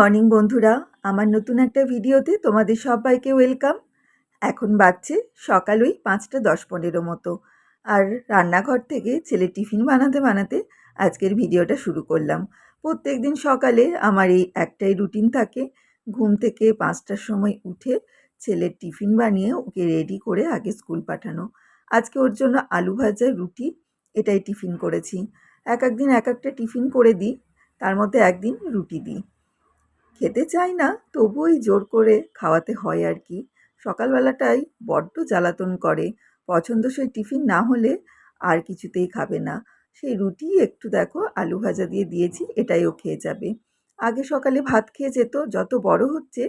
Morning বন্ধুরা, আমার নতুন একটা ভিডিওতে তোমাদের সবাইকে ওয়েলকাম। এখন বাজছে সকাল ওই পাঁচটা দশ পনেরো মতো। আর রান্নাঘর থেকে ছেলে টিফিন বানাতে বানাতে আজকের ভিডিওটা শুরু করলাম। প্রত্যেক দিন সকালে আমার এই একটাই রুটিন থাকে, ঘুম থেকে পাঁচটার সময় উঠে ছেলের টিফিন বানিয়ে ওকে রেডি করে আগে স্কুল পাঠানো। আজকে ওর জন্য আলু ভাজা রুটি, এটাই টিফিন করেছি। এক একদিন এক একটা টিফিন করে দিই, তার মধ্যে একদিন রুটি দিই। খেতে চাই না, তবুই জোর করে খাওয়াতে হয় আর কি। সকালবেলাটাই বড্ড জ্বালাতন করে। পছন্দসই টিফিন না হলে আর কিছুতেই খাবে না। সেই রুটি একটু দেখো, আলু ভাজা দিয়ে দিয়েছি, এটাই ও খেয়ে যাবে। আগে সকালে ভাত খেয়ে যেত, যত বড় হচ্ছে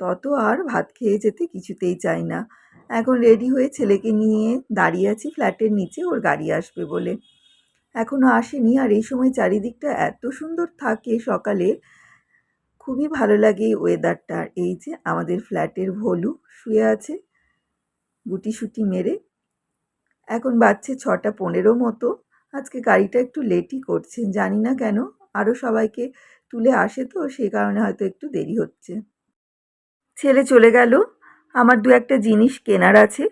তত আর ভাত খেয়ে যেতে কিছুতেই চাই না। এখন রেডি হয়ে ছেলেকে নিয়ে দাঁড়িয়ে আছি ফ্ল্যাটের নিচে, ওর গাড়ি আসবে বলে। এখনও আসেনি আর এই সময় চারিদিকটা এত সুন্দর থাকে সকালে। খুবই ভালো লাগে এই ওয়েদারটা এই যে আমাদের ফ্ল্যাটের ভলু শুয়ে আছে গুটিসুটি মেরে। এখন বাজছে ছটা পনেরো মতো। আজকে গাড়িটা একটু লেটই করছে জানি না কেন। আরও সবাইকে তুলে আসে তো সেই কারণে হয়তো একটু দেরি হচ্ছে। ছেলে চলে গেল। আমার দু একটা জিনিস কেনার আছে।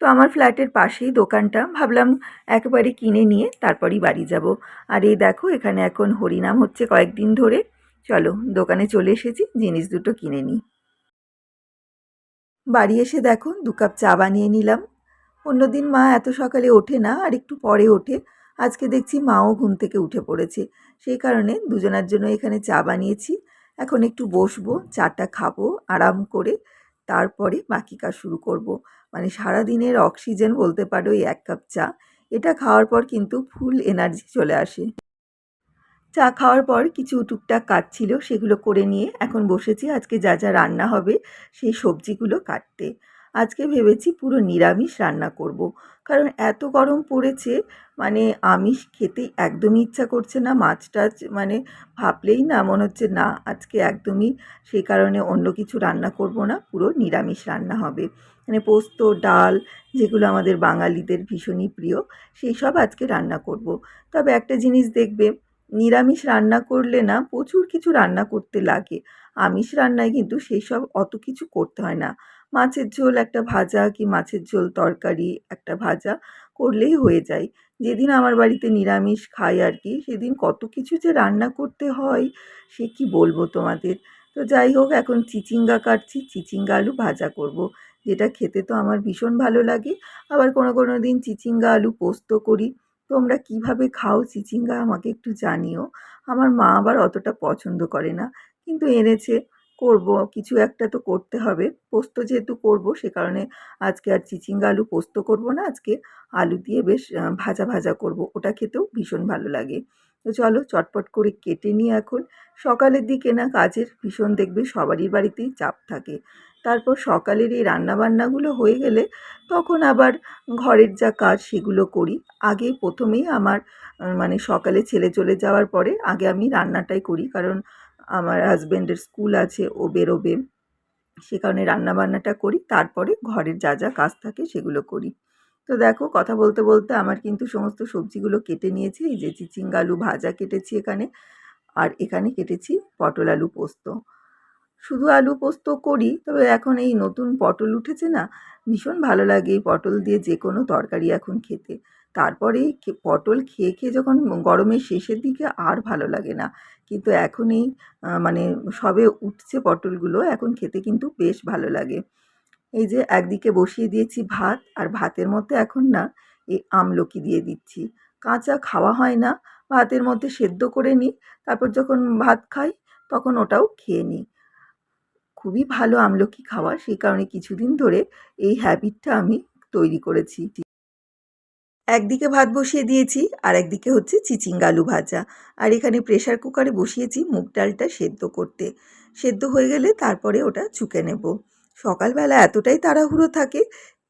তো আমার ফ্ল্যাটের পাশেই দোকানটা। ভাবলাম একেবারে কিনে নিয়ে তারপরই বাড়ি যাব। আর এই দেখো, এখানে এখন হরিনাম হচ্ছে কয়েকদিন ধরে। চলো দোকানে চলে এসেছি, জিনিস দুটো কিনে নিই। বাড়ি এসে দেখো, দু কাপ চা বানিয়ে নিলাম। অন্যদিন মা এত সকালে ওঠে না, আর একটু পরে ওঠে। আজকে দেখছি মাও ঘুম থেকে উঠে পড়েছে। সেই কারণে দুজনার জন্য এখানে চা বানিয়েছি। এখন একটু বসবো, চাটা খাব, আরাম করে তারপরে বাকি কাজ শুরু করব। মানে সারা দিনের অক্সিজেন বলতে পারো এই এক কাপ চা। এটা খাওয়ার পর কিন্তু ফুল এনার্জি চলে আসে। চা খাওয়ার পর কিছু টুকটাক কাজ ছিল, সেগুলো করে নিয়ে এখন বসেছি আজকে যা যা রান্না হবে, সেই সবজিগুলো কাটতে আজকে ভেবেছি পুরো নিরামিষ রান্না করব। কারণ এত গরম পড়েছে মানে আমিষ খেতে একদমই ইচ্ছা করছে না মাছ টাছ মানে ভাবলেই না, মনে হচ্ছে না, আজকে একদমই সেই কারণে অন্য কিছু রান্না করব না, পুরো নিরামিষ রান্না হবে মানে পোস্ত, ডাল, যেগুলো আমাদের বাঙালিদের ভীষণই প্রিয়, সেই সব আজকে রান্না করব। তবে একটা জিনিস দেখবে নিরামিষ রান্না করলে না প্রচুর কিছু রান্না করতে লাগে। আমিষ রান্নায় কিন্তু সেই সব অত কিছু করতে হয় না। মাছের ঝোল একটা ভাজা কি মাছের ঝোল তরকারি একটা ভাজা করলেই হয়ে যায়। যেদিন আমার বাড়িতে নিরামিষ খাই আর কি, সেদিন কত কিছু যে রান্না করতে হয়, সে কি বলব তোমাদের? তো যাই হোক, এখন চিচিঙ্গা কাটছি, চিচিঙ্গা আলু ভাজা করব। যেটা খেতে তো আমার ভীষণ ভালো লাগে। আবার কোনো কোনো দিন চিচিঙ্গা আলু পোস্ত করি। তোমরা কীভাবে খাও চিচিঙ্গা আমাকে একটু জানিও। আমার মা আবার অতটা পছন্দ করে না। কিন্তু এনেছে, করব, কিছু একটা তো করতে হবে। পোস্ত যেহেতু করব, সে কারণে আজকে আর চিচিঙ্গা আলু পোস্ত করব না, আজকে আলু দিয়ে বেশ ভাজা ভাজা করব। ওটা খেতেও ভীষণ ভালো লাগে। তো চলো চটপট করে কেটে নিই এখন। সকালের দিকে না কাজের ভীষণ দেখবে সবারই বাড়িতেই চাপ থাকে। তারপর সকালের এই রান্নাবান্নাগুলো হয়ে গেলে তখন আবার ঘরের যা কাজ সেগুলো করি। আগে প্রথমেই আমার মানে সকালে ছেলে চলে যাওয়ার পরে আগে আমি রান্নাটাই করি। কারণ আমার হাজব্যান্ডের স্কুল আছে, ও বেরোবে। সে কারণে রান্নাবান্নাটা করি। তারপরে ঘরের যা যা কাজ থাকে সেগুলো করি। তো দেখো কথা বলতে বলতে আমার কিন্তু সমস্ত সবজিগুলো কেটে নিয়েছি। এই যে চিচিঙ্গা, আলু ভাজা কেটেছি এখানে। আর এখানে কেটেছি পটল আলু পোস্ত। শুধু আলু পোস্ত করি, তবে এখন এই নতুন পটল উঠেছে না, ভীষণ ভালো লাগে এই পটল দিয়ে যে কোনো তরকারি এখন খেতে। তারপরে পটল খেয়ে খেয়ে যখন গরমের শেষের দিকে আর ভালো লাগে না। কিন্তু এখন এই মানে সবে উঠছে পটলগুলো, এখন খেতে কিন্তু বেশ ভালো লাগে। এই যে একদিকে বসিয়ে দিয়েছি ভাত আর ভাতের মধ্যে এখন না এই আমলকি দিয়ে দিচ্ছি। কাঁচা খাওয়া হয় না, ভাতের মধ্যে সেদ্ধ করে নিই, তারপর যখন ভাত খাই তখন ওটাও খেয়ে নিই। খুবই ভালো আমলকি খাওয়া, সেই কারণে কিছুদিন ধরে এই হ্যাবিটটা আমি তৈরি করেছি। একদিকে ভাত বসিয়ে দিয়েছি আর একদিকে হচ্ছে চিচিঙ্গা আলু ভাজা। আর এখানে প্রেশার কুকারে বসিয়েছি মুগ ডালটা সেদ্ধ করতে। সেদ্ধ হয়ে গেলে তারপরে ওটা চুকে নেব। সকালবেলা এতটাই তাড়াহুড়ো থাকে,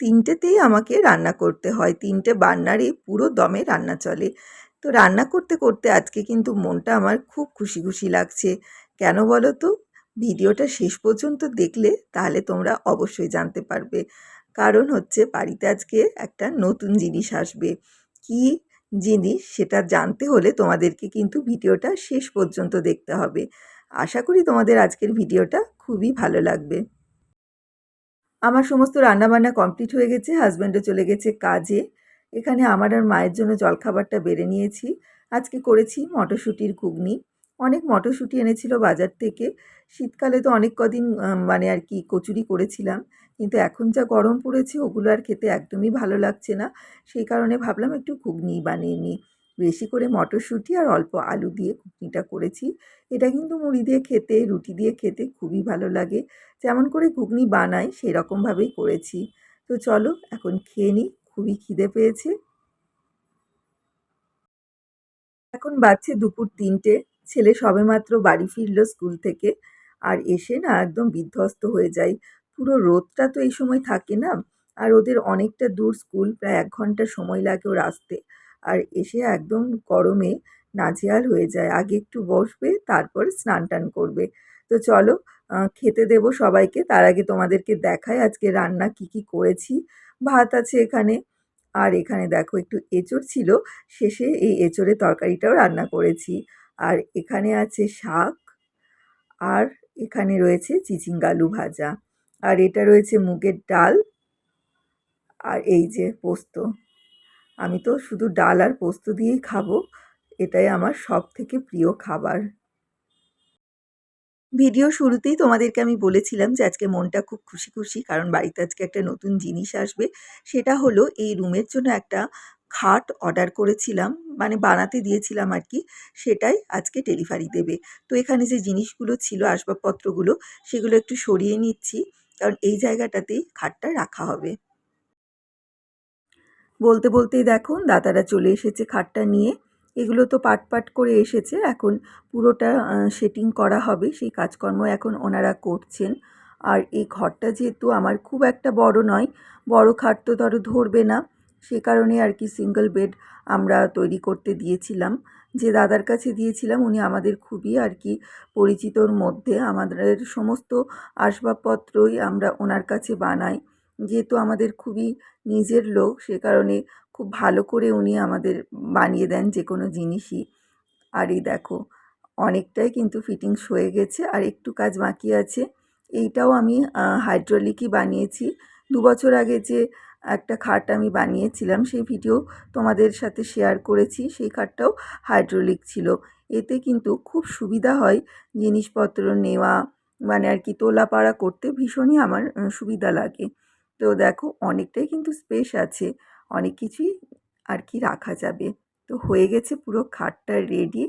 তিনটেতেই আমাকে রান্না করতে হয়। তিনটে বান্নারে পুরো দমে রান্না চলে। তো রান্না করতে করতে আজকে কিন্তু মনটা আমার খুব খুশি খুশি লাগছে। কেন বলো তো? ভিডিওটা শেষ পর্যন্ত দেখলে তাহলে তোমরা অবশ্যই জানতে পারবে। কারণ হচ্ছে বাড়িতে আজকে একটা নতুন জিনিস আসবে। কি জিনিস সেটা জানতে হলে তোমাদেরকে কিন্তু ভিডিওটা শেষ পর্যন্ত দেখতে হবে। আশা করি তোমাদের আজকের ভিডিওটা খুবই ভালো লাগবে। আমার সমস্ত রান্নাবান্না কমপ্লিট হয়ে গেছে হাজব্যান্ডও চলে গেছে কাজে। এখানে আমার আর মায়ের জন্য জলখাবারটা বেড়ে নিয়েছি। আজকে করেছি মটরশুঁটির ঘুগনি। অনেক মটরশুঁটি এনেছিল বাজার থেকে। শীতকালে তো অনেক কদিন মানে আর কি কচুরি করেছিলাম। কিন্তু এখন যা গরম পড়েছে, ওগুলো আর খেতে একদমই ভালো লাগছে না। সেই কারণে ভাবলাম একটু ঘুগনি বানিয়ে নিই। বেশি করে মটরশুঁটি আর অল্প আলু দিয়ে ঘুগনিটা করেছি। এটা কিন্তু মুড়ি দিয়ে খেতে, রুটি দিয়ে খেতে খুবই ভালো লাগে। যেমন করে ঘুগনি বানাই, সেরকমভাবেই করেছি। তো চলো, এখন খেয়ে নিই, খুবই খিদে পেয়েছে। এখন বাজছে দুপুর তিনটে, ছেলে সবেমাত্র বাড়ি ফিরলো স্কুল থেকে। আর এসে না একদম বিধ্বস্ত হয়ে যায়। পুরো রোদটা তো এই সময় থাকে না, আর ওদের অনেকটা দূর স্কুল, প্রায় এক ঘণ্টা সময় লাগে ওর আসতে। আর এসে একদম গরমে নাজেহাল হয়ে যায়। আগে একটু বসবে, তারপর স্নান টান করবে। তো চলো খেতে দেবো সবাইকে। তার আগে তোমাদেরকে দেখাই আজকে রান্না কি কি করেছি। ভাত আছে এখানে। আর এখানে দেখো একটু এঁচড় ছিল। শেষে এই এঁচড়ের তরকারিটাও রান্না করেছি। আর এখানে আছে শাক। আর এখানে রয়েছে চিচিঙ্গালু ভাজা। আর এটা রয়েছে মুগের ডাল। আর এই যে পোস্ত। আমি তো শুধু ডাল আর পোস্ত দিয়েই খাব, এটাই আমার সব থেকে প্রিয় খাবার। ভিডিও শুরুতেই তোমাদেরকে আমি বলেছিলাম যে আজকে মনটা খুব খুশি খুশি, কারণ বাড়িতে আজকে একটা নতুন জিনিস আসবে। সেটা হলো এই রুমের জন্য একটা খাট অর্ডার করেছিলাম মানে বানাতে দিয়েছিলাম আর কি, সেটাই আজকে ডেলিভারি দেবে। তো এখানে যে জিনিসগুলো ছিল, আসবাবপত্রগুলো, সেগুলো একটু সরিয়ে নিচ্ছি, কারণ এই জায়গাটাতেই খাটটা রাখা হবে। বলতে বলতেই দেখুন দাদারা চলে এসেছে খাটটা নিয়ে। এগুলো তো পাট পাট করে এসেছে, এখন পুরোটা সেটিং করা হবে, সেই কাজকর্ম এখন ওনারা করছেন। আর এই ঘরটা যেহেতু আমার খুব একটা বড় নয়, বড় খাট তো ধরো ধরবে না, সে কারণে আর কি সিঙ্গেল বেড আমরা তৈরি করতে দিয়েছিলাম। যে দাদার কাছে দিয়েছিলাম, উনি আমাদের খুবই আর কি পরিচিতর মধ্যে, আমাদের সমস্ত আসবাবপত্রই আমরা ওনার কাছে বানাই। যেহেতু আমাদের খুবই নিজের লোক, সে কারণে খুব ভালো করে উনি আমাদের বানিয়ে দেন যে কোনো জিনিসই। আর এই দেখো, অনেকটাই কিন্তু ফিটিংস হয়ে গেছে আর একটু কাজ বাকি আছে। এইটাও আমি হাইড্রোলিকই বানিয়েছি। দু বছর আগে যে একটা খাট আমি বানিয়েছিলাম, সেই ভিডিও তোমাদের সাথে শেয়ার করেছি, সেই খাটটাও হাইড্রোলিক ছিল। এতে কিন্তু খুব সুবিধা হয় জিনিসপত্র নেওয়া মানে আর কি তোলাপাড়া করতে ভীষণই আমার সুবিধা লাগে। তো দেখো অনেকটাই কিন্তু স্পেস আছে। অনেক কিছুই আর কি রাখা যাবে। তো হয়ে গেছে পুরো খাটটা রেডি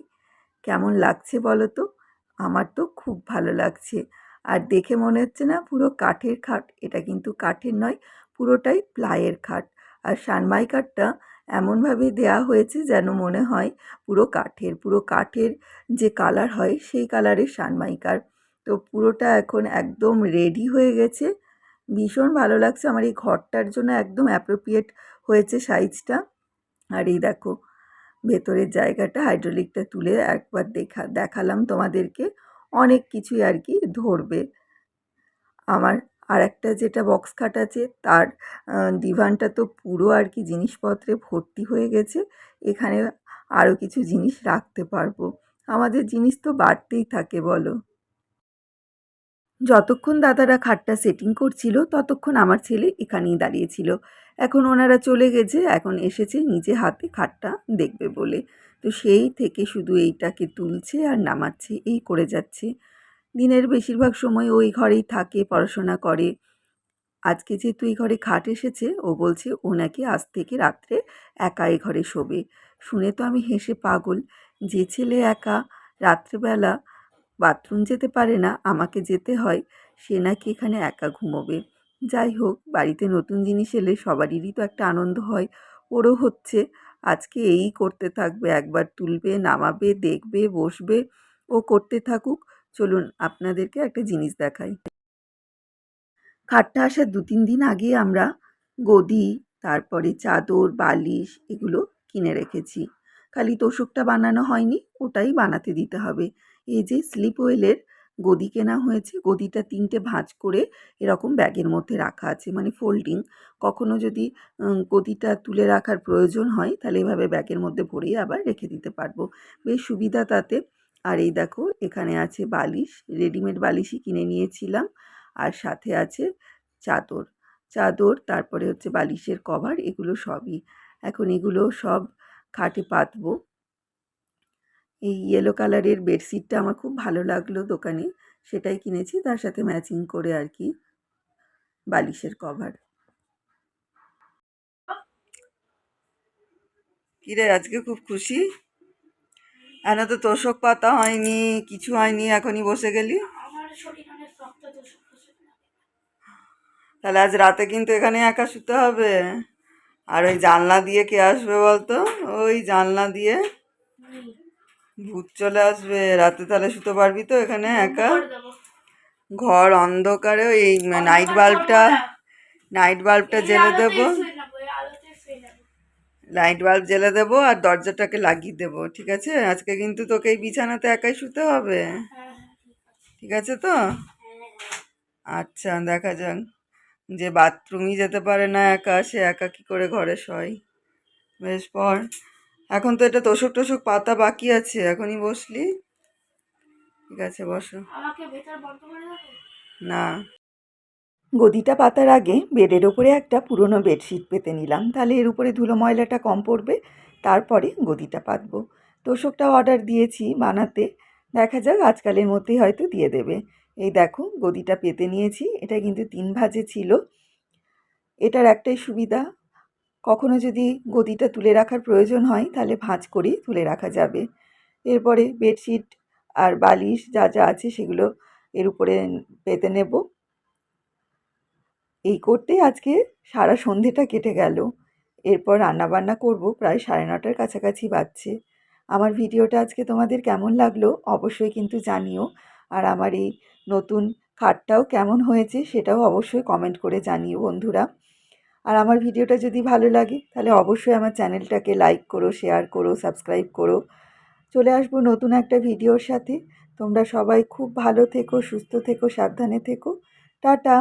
কেমন লাগছে বলো তো? আমার তো খুব ভালো লাগছে। আর দেখে মনে হচ্ছে না পুরো কাঠের খাট, এটা কিন্তু কাঠের নয়, পুরোটাই প্লাইয়ের খাট। আর সানমাইকারটা এমনভাবে দেয়া হয়েছে যেন মনে হয় পুরো কাঠের পুরো কাঠের যে কালার হয় সেই কালারের সানমাইকার তো পুরোটা এখন একদম রেডি হয়ে গেছে। ভীষণ ভালো লাগছে। আমার এই ঘরটার জন্য একদম অ্যাপ্রোপ্রিয়েট হয়েছে সাইজটা আর এই দেখো, ভেতরের জায়গাটা হাইড্রোলিকটা তুলে একবার দেখা, দেখালাম তোমাদেরকে। অনেক কিছুই আর কি ধরবে। আমার আর একটা যেটা বক্স খাট আছে, তার ডিভানটা তো পুরো আর কি জিনিসপত্রে ভর্তি হয়ে গেছে। এখানে আরও কিছু জিনিস রাখতে পারব। আমাদের জিনিস তো বাড়তেই থাকে, বলো। যতক্ষণ দাদারা খাটটা সেটিং করছিল, ততক্ষণ আমার ছেলে এখানেই দাঁড়িয়েছিল। এখন ওনারা চলে গেছে, এখন এসেছে নিজে হাতে খাটটা দেখবে বলে। তো সেই থেকে শুধু এইটাকে তুলছে আর নামাচ্ছে, এই করে যাচ্ছে। দিনের বেশিরভাগ সময় ওই ঘরেই থাকে, পড়াশোনা করে। আজকে যেহেতু এই ঘরে খাট এসেছে, ও বলছে ও নাকি আজ থেকে রাত্রে একা এ ঘরে শোবে। শুনে তো আমি হেসে পাগল। যে ছেলে একা, রাত্রেবেলা বাথরুম যেতে পারে না, আমাকে যেতে হয়, সে নাকি এখানে একা ঘুমোবে। যাই হোক, বাড়িতে নতুন জিনিস এলে সবারই তো একটা আনন্দ হয়, ওরও হচ্ছে। আজকে এই করতে থাকবে, একবার তুলবে, নামাবে, দেখবে, বসবে, ও করতে থাকুক। চলুন, আপনাদেরকে একটা জিনিস দেখাই। খাটটা আসার দু তিন দিন আগে আমরা গদি, তারপরে চাদর, বালিশ এগুলো কিনে রেখেছি। খালি তোষকটা বানানো হয়নি, ওটাই বানাতে দিতে হবে। এই যে স্লিপ ওয়েলের গদি কেনা হয়েছে, গদিটা তিনটে ভাঁজ করে এরকম ব্যাগের মধ্যে রাখা আছে মানে ফোল্ডিং। কখনো যদি গদিটা তুলে রাখার প্রয়োজন হয়, তাহলে এভাবে ব্যাগের মধ্যে ভরেই আবার রেখে দিতে পারব। বেশ সুবিধা তাতে। আর এই দেখো, এখানে আছে বালিশ, রেডিমেড বালিশই কিনে নিয়েছিলাম। আর সাথে আছে চাদর। চাদর, তারপরে হচ্ছে বালিশের কভার, এগুলো সবই। এখন এগুলো সব খাটে পাতবো। এই ইয়েলো কালারের বেডশিটটা আমার খুব ভালো লাগল দোকানে। সেটাই কিনেছি তার সাথে ম্যাচিং করে আর কি বালিশের কভার কিরে আজকে খুব খুশি? এনে তো তোষক পাতা হয়নি কিছু হয়নি এখনই বসে গেলি। তাহলে আজ রাতে কিন্তু এখানে একা শুতে হবে। আর ওই জানলা দিয়ে কে আসবে বলতো? ওই জানলা দিয়ে। ভূত চলে আসবে রাতে তাহলে শুতে পারবি তো এখানে একা? ঘর অন্ধকারে ওই নাইট বাল্বটা নাইট বাল্বটা আলোতেই দেবো। লাইট বাল্ব জ্বেলে দেবো আর দরজাটাকে লাগিয়ে দেবো ঠিক আছে? আজকে কিন্তু তোকে এই বিছানাতে একাই শুতে হবে। হ্যাঁ, হ্যাঁ, ঠিক আছে। তো হ্যাঁ, হ্যাঁ। আচ্ছা দেখা যাক যে বাথরুমই যেতে পারে না একা সে একা কি করে ঘরে শয়? বেশ পর। এখন তো এটা তোষক টোষক পাতা বাকি আছে এখনই বসলি। ঠিক আছে বসো। না। গদিটা পাতার আগে বেডের ওপরে একটা পুরনো বেডশিট পেতে নিলাম তাহলে এর উপরে ধুলো ময়লাটা কম পড়বে তারপরে গদিটা পাতবো। তোষকটা অর্ডার দিয়েছি বানাতে দেখা যাক আজকালের মধ্যেই হয়তো দিয়ে দেবে। এই দেখো গদিটা পেতে নিয়েছি এটা কিন্তু তিন ভাজে ছিল। এটার একটাই সুবিধা কখনো যদি গদিটা তুলে রাখার প্রয়োজন হয়, তাহলে ভাঁজ করেই তুলে রাখা যাবে। এরপরে বেডশিট আর বালিশ যা যা আছে সেগুলো এর উপরে পেতে নেব। এই করতেই আজকে সারা সন্ধেটা কেটে গেল। এরপর রান্নাবান্না করব, প্রায় সাড়ে নটার কাছাকাছি বাজছে। আমার ভিডিওটা আজকে তোমাদের কেমন লাগল অবশ্যই কিন্তু জানিও। আর আমার এই নতুন খাটটাও কেমন হয়েছে সেটাও অবশ্যই কমেন্ট করে জানিও বন্ধুরা। আর আমার ভিডিওটা যদি ভালো লাগে, তাহলে অবশ্যই আমার চ্যানেলটাকে লাইক করো শেয়ার করো সাবস্ক্রাইব করো। চলে আসব নতুন একটা ভিডিওর সাথে। তোমরা সবাই খুব ভালো থেকো, সুস্থ থেকো, সাবধানে থেকো। টাটা!